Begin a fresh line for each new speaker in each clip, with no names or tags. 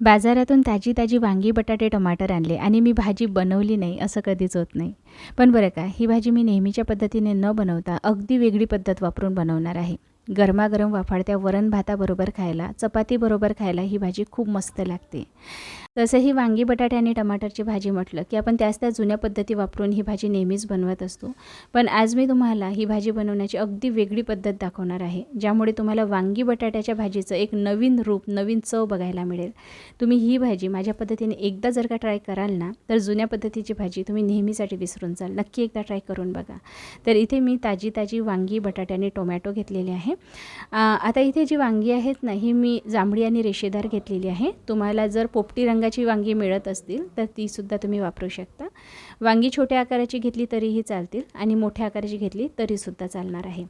बाजारातून ताजी ताजी वांगी बटाटे टमाटर आणले आणि मी भाजी बनवली नाही असं कधीच होत नाही. पण बरं का ही भाजी मी नेहमीच्या पद्धतीने न बनवता अगदी वेगळी पद्धत वापरून बनवणार आहे. गरमागरम वाफाळत्या वरण भाताबरोबर खायला चपातीबरोबर खायला ही भाजी खूप मस्त लागते. तसंही वांगी बटाटे आणि टमाटरची भाजी म्हटलं की आपण त्याच त्या जुन्या पद्धती वापरून ही भाजी नेहमीच बनवत असतो. पण आज मी तुम्हाला ही भाजी बनवण्याची अगदी वेगळी पद्धत दाखवणार आहे ज्यामुळे तुम्हाला वांगी बटाट्याच्या भाजीचं एक नवीन रूप नवीन चव बघायला मिळेल. तुम्ही ही भाजी माझ्या पद्धतीने एकदा जर का ट्राय कराल ना तर जुन्या पद्धतीची भाजी तुम्ही नेहमीसाठी विसरून जाल. नक्की एकदा ट्राय करून बघा. तर इथे मी ताजी ताजी वांगी बटाटे आणि टोमॅटो घेतलेले आहे. आता इथे जी वांगी आहेत ना ही मी जांभळी आणि रेषेदार घेतलेली आहे. तुम्हाला जर पोपटी रंगाची वांगी मिळत असतील तर तीसुद्धा तुम्ही वापरू शकता. वांगी छोट्या आकाराची घेतली तरीही चालतील आणि मोठ्या आकाराची घेतली तरीसुद्धा चालणार आहे.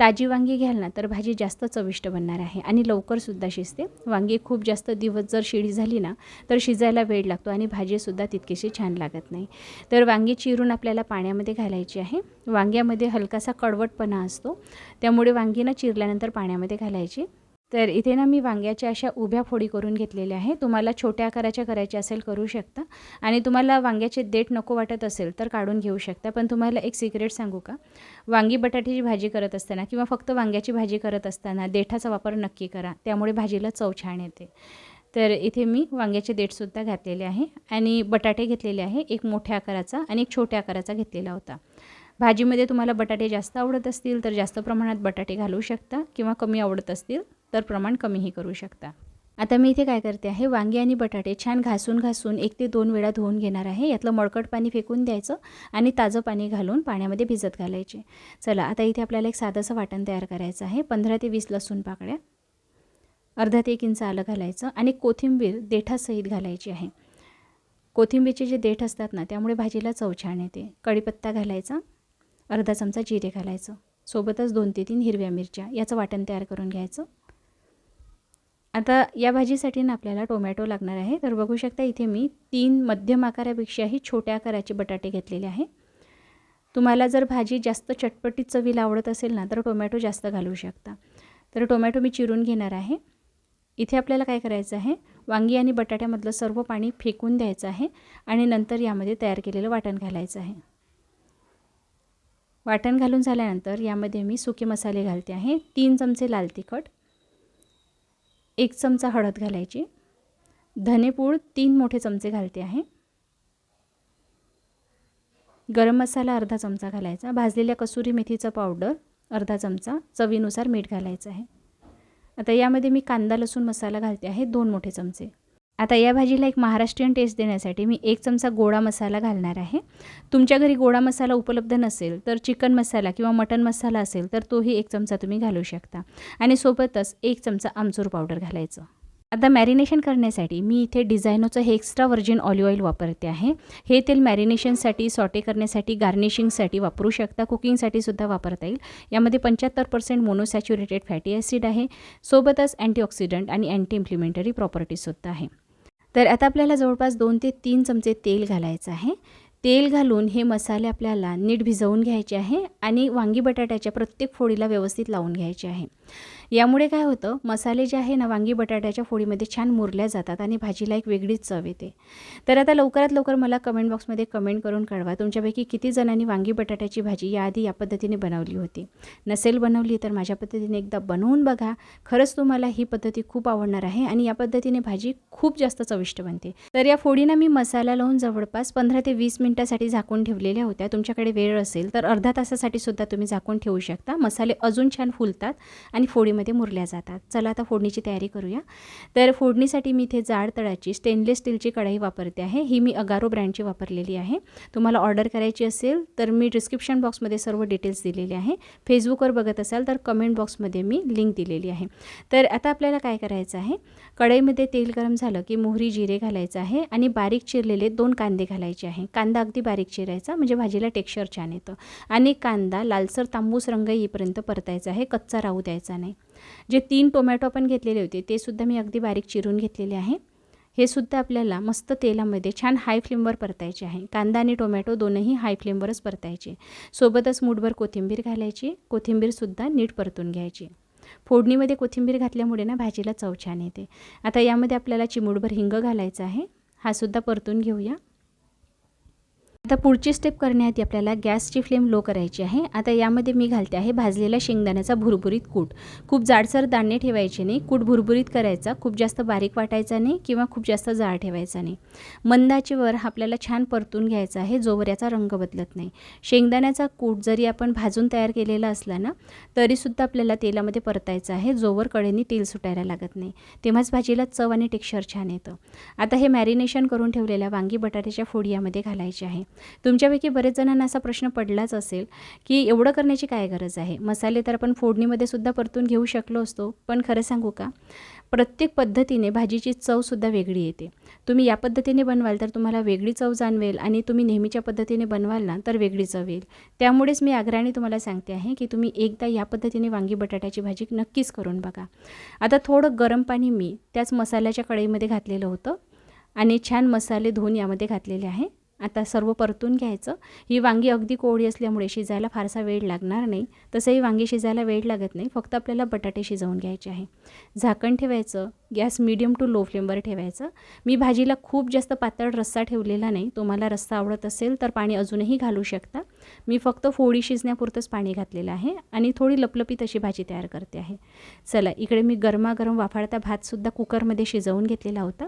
ताजी वांगी घ्याल ना तर भाजी जास्त चविष्ट बनणार आहे आणि लवकरसुद्धा शिजते. वांगी खूप जास्त दिवस जर शिळी झाली ना तर शिजायला वेळ लागतो आणि भाजीसुद्धा तितकीशी छान लागत नाही. तर वांगी चिरून आपल्याला पाण्यामध्ये घालायची आहे. वांग्यामध्ये हलकासा कडवटपणा असतो. त्यामुळे वांगी ना चिरल्यानंतर पाण्यामध्ये घालायची. तर इथे ना मी वांग्याच्या अशा उभ्या फोडी करून घेतलेल्या आहे तुम्हाला छोट्या आकाराच्या करायच्या असेल करू शकता. आणि तुम्हाला वांग्याचे देठ नको वाटत असेल तर काढून घेऊ शकता. पण तुम्हाला एक सिक्रेट सांगू का? वांगी बटाट्याची भाजी करत असताना किंवा फक्त वांग्याची भाजी करत असताना देठाचा वापर नक्की करा. त्यामुळे भाजीला चव छान येते. तर इथे मी वांग्याचे देठसुद्धा घातलेले आहे. आणि बटाटे घेतलेले आहे. एक मोठ्या आकाराचा आणि एक छोट्या आकाराचा घेतलेला होता. भाजीमध्ये तुम्हाला बटाटे जास्त आवडत असतील तर जास्त प्रमाणात बटाटे घालू शकता किंवा कमी आवडत असतील तर प्रमाण कमीही करू शकता. आता मी इथे काय करते आहे वांगी आणि बटाटे छान घासून घासून एक ते दोन वेळा धुवून घेणार आहे. यातलं मळकट पाणी फेकून द्यायचं आणि ताजं पाणी घालून पाण्यामध्ये भिजत घालायचे. चला आता इथे आपल्याला एक साधंसं वाटण तयार करायचं आहे. पंधरा ते वीस लसूण पाकळ्या अर्धा ते एक इंच आलं घालायचं आणि कोथिंबीर देठासहित घालायची आहे. कोथिंबीरचे जे देठ असतात ना त्यामुळे भाजीला चव छान येते. कढीपत्ता घालायचा अर्धा चमचा जिरे घालायचं. सोबतच दोन ते तीन हिरव्या मिरच्या याचं वाटण तयार करून घ्यायचं. आता या भाजीसाठी ना आपल्याला टोमॅटो लागणार आहे. तर बघू शकता इथे मी तीन मध्यम आकारापेक्षाही छोट्या आकाराचे बटाटे घेतलेले आहे. तुम्हाला जर भाजी जास्त चटपटीत चवीला आवडत असेल ना तर टोमॅटो जास्त घालू शकता. तर टोमॅटो मी चिरून घेणार आहे. इथे आपल्याला काय करायचं आहे? वांगी आणि बटाट्यामधलं सर्व पाणी फेकून द्यायचं आहे आणि नंतर यामध्ये तयार केलेलं वाटण घालायचं आहे. वाटण घालून झाल्यानंतर यामध्ये मी सुके मसाले घालते आहे. तीन चमचे लाल तिखट एक चमचा हळद घालायची धनेपूड तीन मोठे चमचे घालते आहे. गरम मसाला अर्धा चमचा घालायचा भाजलेल्या कसुरी मेथीचं पावडर अर्धा चमचा चवीनुसार मीठ घालायचं आहे. आता यामध्ये मी कांदा लसूण मसाला घालते आहे दोन मोठे चमचे. आता या भाजीला एक महाराष्ट्रीयन टेस्ट देण्यासाठी मी एक चमचा गोडा मसाला घालणार आहे. तुमच्या घरी गोडा मसाला उपलब्ध नसेल तर चिकन मसाला किंवा मटन मसाला असेल तर तोही एक चमचा तुम्ही घालू शकता. आणि सोबतच एक चमचा आमचूर पावडर घालायचं. आता मॅरिनेशन करण्यासाठी मी इथे डिझायनोचं हे एक्स्ट्रा व्हर्जिन ऑलिव्ह ऑइल वापरते आहे. हे तेल मॅरिनेशनसाठी सॉटे करण्यासाठी गार्निशिंगसाठी वापरू शकता. कुकिंगसाठी सुद्धा वापरता येईल. यामध्ये पंच्याहत्तर पर्सेंट मोनोसॅच्युरेटेड फॅटी ॲसिड आहे. सोबतच अँटीऑक्सिडंट आणि अँटी इम्प्लिमेंटरी प्रॉपर्टीसुद्धा आहे. तर आता आपल्याला जवळपास दोन ते तीन चमचे तेल घालायचं आहे. तेल घालून हे मसाले आपल्याला नीट भिजवून घ्यायचे आहे आणि वांगी बटाट्याच्या प्रत्येक फोडीला व्यवस्थित लावून घ्यायचे आहे. यामुळे काय होतं मसाले जे आहे ना वांगी बटाट्याच्या फोडीमध्ये छान मुरल्या जातात आणि भाजीला एक वेगळीच चव येते. तर आता लवकरात लवकर मला कमेंट बॉक्समध्ये कमेंट करून कळवा तुमच्यापैकी किती जणांनी वांगी बटाट्याची भाजी याआधी या पद्धतीने बनवली होती? नसेल बनवली तर माझ्या पद्धतीने एकदा बनवून बघा. खरंच तुम्हाला ही पद्धती खूप आवडणार आहे आणि या पद्धतीने भाजी खूप जास्त चविष्ट बनते. तर या फोडीना मी मसाला लावून जवळपास पंधरा ते वीस मिनटासाठी झाकून ठेवलेल्या होत्या. तुमच्याकडे वेळ असेल तर अर्धा तासासाठी सुद्धा तुम्ही झाकून ठेवू शकता. मसाले अजून छान फुलतात आणि फोडी मध्ये मुरल्या जातात. चला आता फोडणीची तयारी करूया. तर फोडणीसाठी मी इथे जाड तळाची स्टेनलेस स्टीलची कढाई वापरते आहे. ही मी अगारो ब्रँडची वापरलेली आहे. तुम्हाला ऑर्डर करायची असेल तर मी डिस्क्रिप्शन बॉक्समध्ये सर्व डिटेल्स दिलेले आहे. फेसबुकवर बघत असाल तर कमेंट बॉक्समध्ये मी लिंक दिलेली आहे. तर आता आपल्याला काय करायचं आहे? कढईमध्ये तेल गरम झालं की मोहरी जिरे घालायचं आहे आणि बारीक चिरलेले दोन कांदे घालायचे आहे. कांदा अगदी बारीक चिरायचा म्हणजे भाजीला टेक्स्चर छान येतं. आणि कांदा लालसर तांबूस रंग येईपर्यंत परतायचा आहे कच्चा राहू द्यायचा नाही. जे तीन टोमॅटो आपण घेतलेले होते ते सुद्धा मी अगदी बारीक चिरून घेतलेले आहे. हे सुद्धा आपल्याला मस्त तेलामध्ये छान हाय फ्लेमवर परतायचे आहे. कांदा आणि टोमॅटो दोनही हाय फ्लेमवरच परतायचे. सोबतच मूठभर कोथिंबीर घालायची. कोथिंबीरसुद्धा नीट परतून घ्यायची. फोडणीमध्ये कोथिंबीर घातल्यामुळे ना भाजीला चव छान येते. आता यामध्ये आपल्याला चिमूटभर हिंग घालायचा आहे. हा सुद्धा परतून घेऊया. आता पुढची स्टेप करण्याआधी आपल्याला गॅसची फ्लेम लो करायची आहे. आता यामध्ये मी घालते आहे भाजलेला शेंगदाण्याचा भुरभुरीत कूट. खूप जाडसर दाणे ठेवायचे नाही. कूट भुरभुरीत करायचा खूप जास्त बारीक वाटायचा नाही किंवा खूप जास्त जाड ठेवायचा नाही. मंदाचीवर आपल्याला छान परतून घ्यायचा आहे जोवर याचा रंग बदलत नाही. शेंगदाण्याचा कूट जरी आपण भाजून तयार केलेला असला ना तरीसुद्धा आपल्याला तेलामध्ये परतायचं आहे. जोवर कडेने तेल सुटायला लागत नाही. तेव्हाच भाजीला चव आणि टेक्स्चर छान येतं. आता हे मॅरिनेशन करून ठेवलेल्या वांगी बटाट्याच्या फोडियामध्ये घालायचे आहे. तुमच्यापैकी बरेच जणांना असा प्रश्न पडलाच असेल की एवढं करण्याची काय गरज आहे? मसाले तर आपण फोडणीमध्ये सुद्धा परतून घेऊ शकलो असतो पण खरं सांगू का? प्रत्येक पद्धतीने भाजीची चवसुद्धा वेगळी येते. तुम्ही या पद्धतीने बनवाल तर तुम्हाला वेगळी चव जाणवेल आणि तुम्ही नेहमीच्या पद्धतीने बनवाल ना तर वेगळी चव येईल. त्यामुळेच मी आग्रहाने तुम्हाला सांगते आहे की तुम्ही एकदा या पद्धतीने वांगी बटाट्याची भाजी नक्कीच करून बघा. आता थोडं गरम पाणी मी त्याच मसाल्याच्या कढईमध्ये घातलेलं होतं आणि छान मसाले धुवून यामध्ये घातलेले आहे. आता सर्व परतून घ्यायचं. ही वांगी अगदी कोवळी असल्यामुळे शिजायला फारसा वेळ लागणार नाही. तसंही वांगी शिजायला वेळ लागत नाही. फक्त आपल्याला बटाटे शिजवून घ्यायचे आहे. झाकण ठेवायचं. गॅस मीडियम टू लो फ्लेमवर ठेवायचं. मी भाजीला खूप जास्त पातळ रस्सा ठेवलेला नाही. तुम्हाला रस्सा आवडत असेल तर पाणी अजूनही घालू शकता. मी फक्त फोडी शिजण्यापुरतंच पाणी घातलेलं आहे आणि थोडी लपलपीत अशी भाजी तयार करते आहे. चला इकडे मी गरमागरम वाफाळता भातसुद्धा कुकरमध्ये शिजवून घेतलेला होता.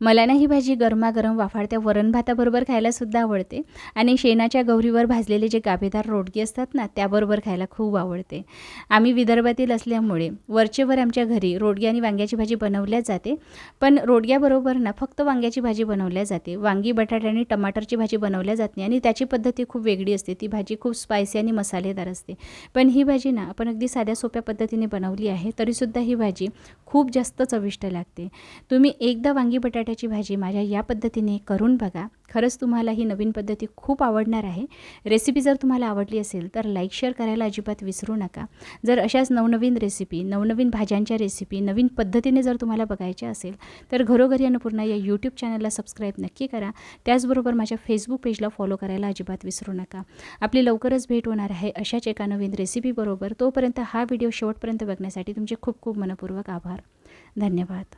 मला ना ही भाजी गरमागरम वाफाळत्या वरण भाताबरोबर खायलासुद्धा आवडते. आणि शेणाच्या गौरीवर भाजलेले जे गाभेदार रोडगी असतात ना त्याबरोबर खायला खूप आवडते. आम्ही विदर्भातील असल्यामुळे वरचेवर आमच्या घरी रोडगी आणि वांग्याची भाजी बनवल्या जाते. पण रोडग्याबरोबर ना फक्त वांग्याची भाजी बनवल्या जाते. वांगी बटाटे आणि टमाटरची भाजी बनवल्या जात नाही आणि त्याची पद्धती खूप वेगळी असते. ती भाजी खूप स्पायसी आणि मसालेदार असते. पण ही भाजी ना आपण अगदी साध्या सोप्या पद्धतीने बनवली आहे तरीसुद्धा ही भाजी खूप जास्त चविष्ट लागते. तुम्ही एकदा वांगी बटाटे बटाट्याची भाजी माझ्या या पद्धतीने करून बघा. खरंच तुम्हाला ही नवीन पद्धती खूप आवडणार आहे. रेसिपी जर तुम्हाला आवडली असेल तर लाईक शेअर करायला अजिबात विसरू नका. जर अशाच नवनवीन रेसिपी नवनवीन भाज्यांच्या रेसिपी नवीन पद्धतीने जर तुम्हाला बघायच्या असेल तर घरोघरी अन्नपूर्णा या यूट्यूब चॅनलला सबस्क्राईब नक्की करा. त्याचबरोबर माझ्या फेसबुक पेजला फॉलो करायला अजिबात विसरू नका. आपली लवकरच भेट होणार आहे अशाच एका नवीन रेसिपीबरोबर तोपर्यंत हा व्हिडिओ शेवटपर्यंत बघण्यासाठी तुमचे खूप खूप मनपूर्वक आभार. धन्यवाद.